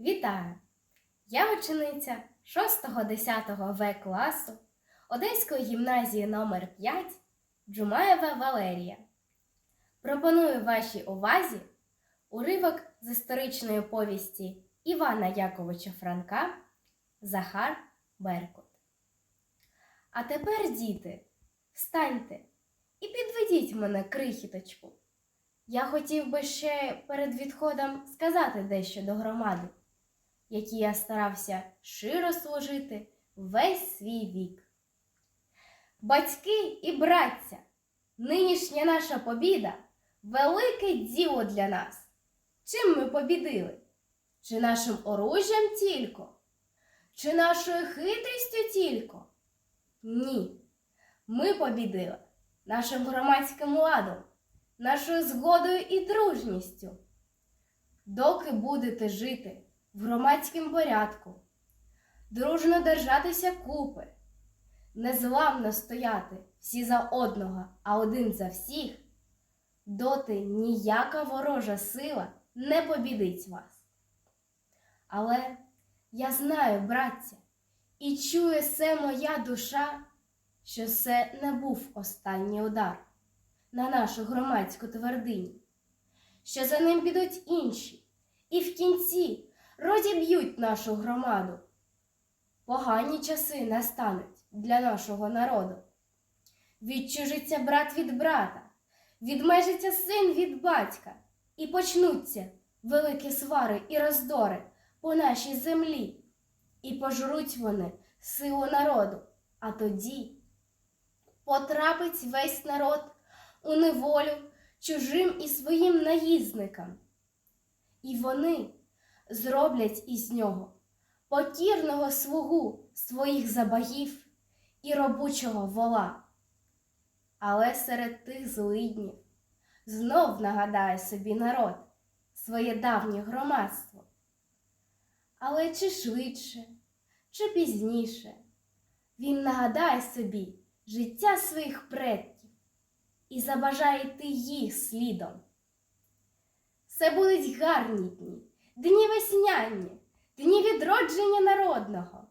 Вітаю! Я учениця 6-10 В класу Одеської гімназії номер 5 Джумаєва Валерія. Пропоную вашій увазі уривок з історичної повісті Івана Яковича Франка Захар Беркут. А тепер, діти, встаньте і підведіть мене крихіточку. Я хотів би ще перед відходом сказати дещо до громади, якій я старався широ служити весь свій вік. Батьки і браття, нинішня наша побіда велике діло для нас. Чим ми побідили? Чи нашим оружжям тільки? Чи нашою хитрістю тільки? Ні. Ми побідили нашим громадським ладом нашою згодою і дружністю. Доки будете жити в громадському порядку, дружно держатися купи, незламно стояти всі за одного, а один за всіх, доти ніяка ворожа сила не побідить вас. Але я знаю, браття, і чує се моя душа, що це не був останній удар на нашу громадську твердиню, що за ним підуть інші, і в кінці розіб'ють нашу громаду. Погані часи настануть для нашого народу. Відчужиться брат від брата, відмежиться син від батька, і почнуться великі свари і роздори по нашій землі, і пожруть вони силу народу, а тоді потрапить весь народ у неволю чужим і своїм наїзникам. І вони зроблять із нього покірного слугу своїх забагів і робочого вола. Але серед тих злиднів знов нагадає собі народ своє давнє громадство. Але чи швидше, чи пізніше він нагадає собі життя своїх предків і забажає йти їх слідом. Це будуть гарні дні, дні весняні, дні відродження народного.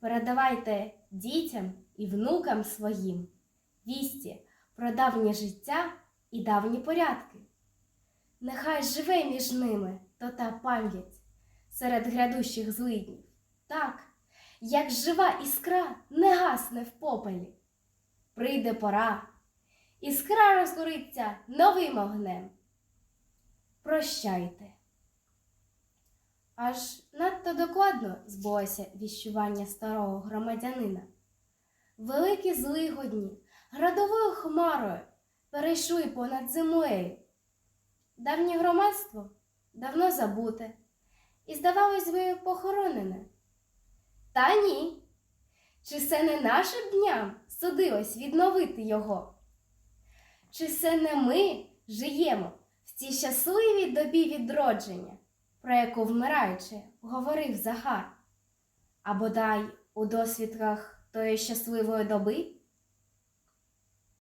Передавайте дітям і внукам своїм вісті про давнє життя і давні порядки. Нехай живе між ними то та пам'ять серед грядущих злиднів, так, як жива іскра не гасне в попелі. Прийде пора, іскра розгориться новим огнем. Прощайте. Аж надто докладно збулося віщування старого громадянина. Великі злигодні градовою хмарою перейшли понад землею. Давнє громадство давно забуте і, здавалось би, похоронене. Та ні. Чи це не нашим дням судилось відновити його? Чи це не ми жиємо в цій щасливій добі відродження, про яку вмираючи говорив Захар? А бодай у досвідках тої щасливої доби?